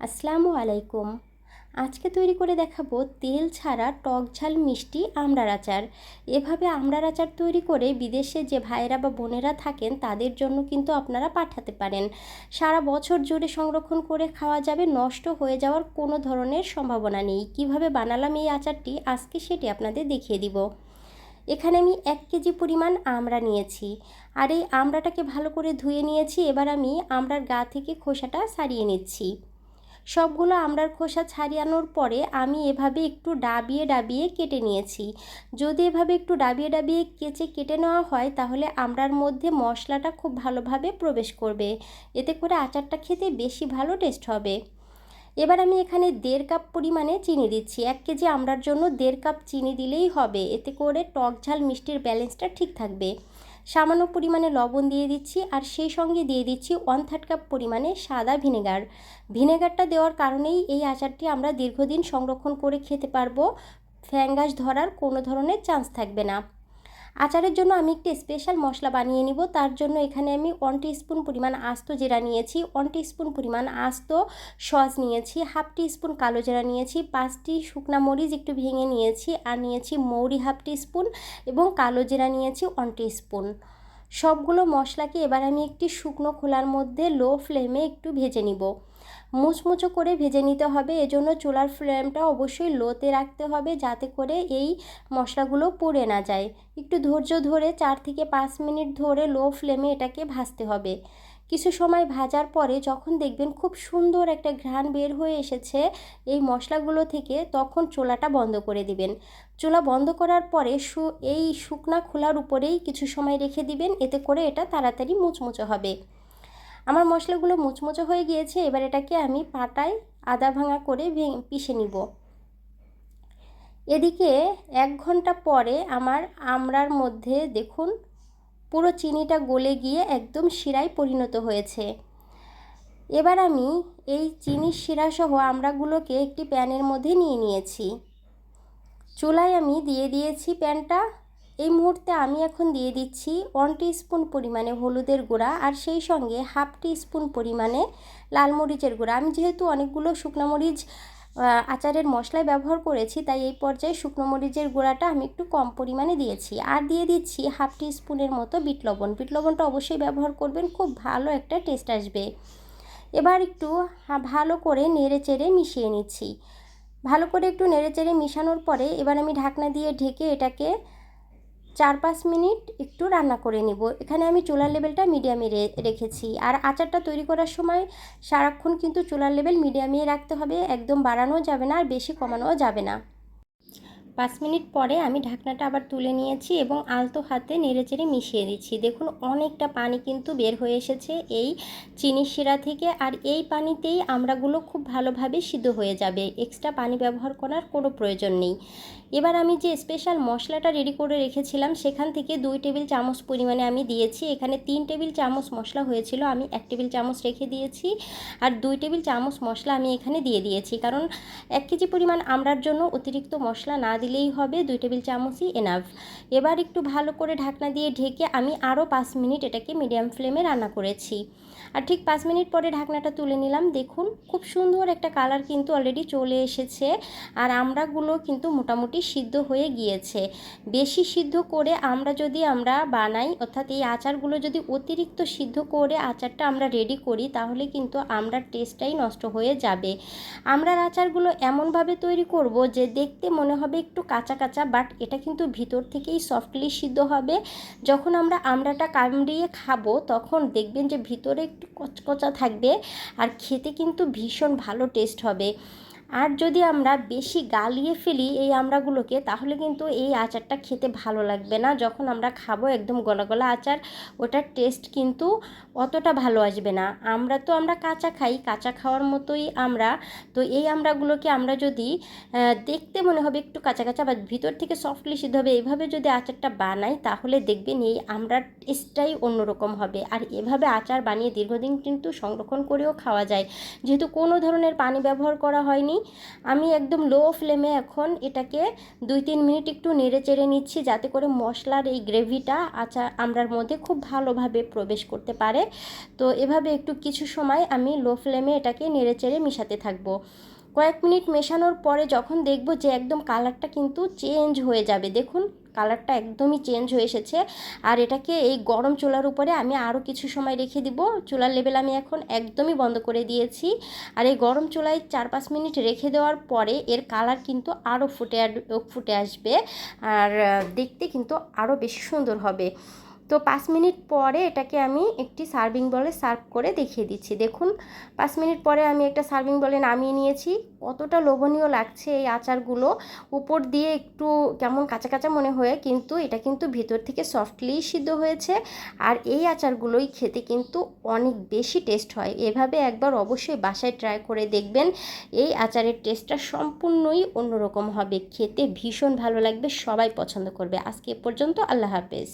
আসসালামু আলাইকুম। আজকে তৈরি করে দেখাবো তেল ছাড়া টক ঝাল মিষ্টি আমড়ার আচার। এভাবে আমড়ার আচার তৈরি করে বিদেশে যে ভাইয়েরা বা বোনেরা থাকেন, তাদের জন্য কিন্তু আপনারা পাঠাতে পারেন। সারা বছর জুড়ে সংরক্ষণ করে খাওয়া যাবে, নষ্ট হয়ে যাওয়ার কোনো ধরনের সম্ভাবনা নেই। কীভাবে বানালাম এই আচারটি, আজকে সেটি আপনাদের দেখিয়ে দিব। এখানে আমি এক কেজি পরিমাণ আমড়া নিয়েছি। আর এই আমড়াটাকে ভালো করে ধুয়ে নিয়েছি। এবার আমি আমড়ার গা থেকে খোসাটা সারিয়ে নিচ্ছি। সবগুলো আমড়ার খোসা ছাড়িয়ানোর পরে আমি এভাবে একটু ডাবিয়ে ডাবিয়ে কেটে নিয়েছি। যদি এভাবে একটু ডাবিয়ে ডাবিয়ে কেচে কেটে নেওয়া হয়, তাহলে আমড়ার মধ্যে মশলাটা খুব ভালোভাবে প্রবেশ করবে। এতে করে আচারটা খেতে বেশি ভালো টেস্ট হবে। এবার আমি এখানে দেড় কাপ পরিমাণে চিনি দিচ্ছি। এক কেজি আমড়ার জন্য দেড় কাপ চিনি দিলেই হবে। এতে করে টক ঝাল মিষ্টির ব্যালেন্সটা ঠিক থাকবে। সামান্য পরিমাণে লবণ দিয়ে দিচ্ছি আর সেই সঙ্গে দিয়ে দিচ্ছি ওয়ান থার্ড কাপ পরিমাণে সাদা ভিনেগার। ভিনেগারটা দেওয়ার কারণেই এই আচারটি আমরা দীর্ঘদিন সংরক্ষণ করে খেতে পারব। ফ্যাঙ্গাস ধরার কোনো ধরনের চান্স থাকবে না। আচারের জন্য আমি একটি স্পেশাল মশলা বানিয়ে নিব। তার জন্য এখানে আমি ওয়ান স্পুন পরিমাণ আস্ত জেরা নিয়েছি। ওয়ান স্পুন পরিমাণ আস্ত সস নিয়েছি। হাফ স্পুন কালো জেরা নিয়েছি। পাঁচটি শুকনা মরিচ একটু ভেঙে নিয়েছি। আর নিয়েছি মৌরি হাফ স্পুন এবং কালো জেরা নিয়েছি ওয়ান স্পুন সবগুলো মশলাকে এবার আমি একটি শুকনো খোলার মধ্যে লো ফ্লেমে একটু ভেজে নিব। মুচমুচো করে ভেজে নিতে হবে, এজন্য চুলার ফ্লেমটা অবশ্যই লোতে রাখতে হবে যাতে করে এই মশলাগুলো পড়ে না যায়। একটু ধৈর্য ধরে চার থেকে পাঁচ মিনিট ধরে লো ফ্লেমে এটাকে ভাজতে হবে। কিছু সময় ভাজার পরে যখন দেখবেন খুব সুন্দর একটা ঘ্রাণ বের হয়ে এসেছে এই মশলাগুলো থেকে, তখন চোলাটা বন্ধ করে দিবেন। চোলা বন্ধ করার পরে সু, এই শুকনা খোলার উপরেই কিছু সময় রেখে দিবেন, এতে করে এটা তাড়াতাড়ি মুচমুচো হবে। আমার মশলাগুলো মুচমুচো হয়ে গিয়েছে, এবার এটাকে আমি পাটায় আদা ভাঙা করে পিষে নিব। এদিকে এক ঘণ্টা পরে আমার আমরার মধ্যে দেখুন পুরো চিনিটা গলে গিয়ে একদম শিরায় পরিণত হয়েছে। এবার আমি এই চিনির শিরাসহ আমড়াগুলোকে একটি প্যানের মধ্যে নিয়ে নিয়েছি। চুলায় আমি দিয়ে দিয়েছি প্যানটা। এই মুহূর্তে আমি এখন দিয়ে দিচ্ছি ওয়ান স্পুন পরিমাণে হলুদের গুঁড়া আর সেই সঙ্গে হাফ স্পুন পরিমাণে লাল মরিচের গুঁড়া। আমি যেহেতু অনেকগুলো শুকনো মরিচ আচারের মশলায় ব্যবহার করেছি, তাই এই পর্যায়ে শুকনো মরিচের গুঁড়াটা আমি একটু কম পরিমাণে দিয়েছি। আর দিয়ে দিচ্ছি হাফ টি স্পুনের মতো বিট লবণ। বিট লবণটা অবশ্যই ব্যবহার করবেন, খুব ভালো একটা টেস্ট আসবে। এবার একটু ভালো করে নেড়ে চেড়ে মিশিয়ে নিচ্ছি। ভালো করে একটু নেড়ে চেড়ে মিশানোর পরে এবার আমি ঢাকনা দিয়ে ঢেকে এটাকে চার পাঁচ মিনিট একটু রান্না করে নিব। এখানে আমি চুলার লেভেলটা মিডিয়ামে রেখেছি। আর আচারটা তৈরি করার সময় সারাক্ষণ কিন্তু চুলার লেভেল মিডিয়ামে রাখতে হবে। একদম বাড়ানো যাবে না আর বেশি কমানোও যাবে না। পাঁচ মিনিট পরে আমি ঢাকনাটা আবার তুলে নিয়েছি এবং আলতো হাতে নেড়েচেড়ে মিশিয়ে দিচ্ছি। দেখুন, অনেকটা পানি কিন্তু বের হয়ে এসেছে এই চিনি শিরা থেকে আর এই পানিতেই আমরাগুলো খুব ভালোভাবে সিদ্ধ হয়ে যাবে। এক্সট্রা পানি ব্যবহার করার কোনো প্রয়োজন নেই। এবার আমি যে স্পেশাল মশলাটা রেডি করে রেখেছিলাম, সেখান থেকে দুই টেবিল চামচ পরিমাণে আমি দিয়েছি। এখানে তিন টেবিল চামচ মশলা হয়েছিল, আমি এক টেবিল চামচ রেখে দিয়েছি আর দুই টেবিল চামচ মশলা আমি এখানে দিয়ে দিয়েছি। কারণ এক কেজি পরিমাণ আমরার জন্য অতিরিক্ত মশলা না দিলেই হবে, দুই টেবিল চামচই এনাফ এবার একটু ভালো করে ঢাকনা দিয়ে ঢেকে আমি আরও পাঁচ মিনিট এটাকে মিডিয়াম ফ্লেমে রান্না করেছি। আর ঠিক পাঁচ মিনিট পরে ঢাকনাটা তুলে নিলাম। দেখুন, খুব সুন্দর একটা কালার কিন্তু অলরেডি চলে এসেছে। আর আমরাগুলো কিন্তু মোটামুটি সিদ্ধ হয়ে গিয়েছে। বেশি সিদ্ধ করে আমরা যদি আমরা বানাই, অর্থাৎ এই আচারগুলো যদি অতিরিক্ত সিদ্ধ করে আচারটা আমরা রেডি করি, তাহলে কিন্তু আমরা টেস্টটাই নষ্ট হয়ে যাবে। আমরা আচারগুলো এমনভাবে তৈরি করব যে দেখতে মনে হবে একটু কাঁচা কাঁচা বাট এটা কিন্তু ভিতর থেকেই সফটলি সিদ্ধ হবে। যখন আমরা আমড়াটা কামড়িয়ে খাব, তখন দেখবেন যে ভিতরে একটু কচকচা থাকবে, আর খেতে কিন্তু ভীষণ ভালো টেস্ট হবে। আর যদি আমরা বেশি গালিয়ে ফেলি এই আমড়াগুলোকে তাহলে কিন্তু এই আচারটা খেতে ভালো লাগবে না। যখন আমরা খাব একদম গলা গলা আচার, ওটার টেস্ট কিন্তু অতটা ভালো আসবে না। আমরা তো আমরা কাঁচা খাই, কাঁচা খাওয়ার মতোই আমরা। তো এই আমড়াগুলোকে আমরা যদি দেখতে মনে হবে একটু কাঁচা কাঁচা বা ভিতর থেকে সফটলি সিদ্ধ হবে এইভাবে যদি আচারটা বানাই, তাহলে দেখবেন এই আমড়ার টেস্টটাই অন্যরকম হবে। আর এভাবে আচার বানিয়ে দীর্ঘদিন কিন্তু সংরক্ষণ করেও খাওয়া যায়। যেহেতু কোনো ধরনের পানি ব্যবহার করা হয়নি নেই আমি একদম লো ফ্লেমে এখন এটাকে দুই তিন মিনিট একটু নেড়ে চেড়ে নিচ্ছি যাতে করে মশলার এই গ্রেভিটা আচার আমরার মধ্যে খুব ভালোভাবে প্রবেশ করতে পারে। তো এভাবে একটু কিছু সময় আমি লো ফ্লেমে এটাকে নেড়ে চেড়ে মিশাতে থাকব। কয়েক মিনিট মেশানোর পরে যখন দেখব যে একদম কালারটা কিন্তু চেঞ্জ হয়ে যাবে, দেখুন। কালারটা একদমই চেঞ্জ হয়ে এসেছে। আর এটাকে এই গরম চুলার উপরে আমি আরও কিছু সময় রেখে দিব। চুলার লেভেল আমি এখন একদমই বন্ধ করে দিয়েছি। আর এই গরম চুলায় চার পাঁচ মিনিট রেখে দেওয়ার পরে এর কালার কিন্তু আরও ফুটে ফুটে আসবে। আর দেখতে কিন্তু আরও বেশি সুন্দর হবে। তো পাঁচ মিনিট পরে এটাকে আমি একটি সার্ভিং বলে সার্ভ করে দেখিয়ে দিচ্ছি। দেখুন, পাঁচ মিনিট পরে আমি একটা সার্ভিং বলে নামিয়ে নিয়েছি। কতটা লোভনীয় লাগছে এই আচারগুলো। উপর দিয়ে একটু কেমন কাঁচা কাঁচা মনে হয়ে, কিন্তু এটা কিন্তু ভিতর থেকে সফটলি সিদ্ধ হয়েছে। আর এই আচারগুলোই খেতে কিন্তু অনেক বেশি টেস্ট হয়। এভাবে একবার অবশ্যই বাসায় ট্রাই করে দেখবেন। এই আচারের টেস্টটা সম্পূর্ণই অন্যরকম হবে। খেতে ভীষণ ভালো লাগবে, সবাই পছন্দ করবে। আজকে পর্যন্ত আল্লাহ হাফেজ।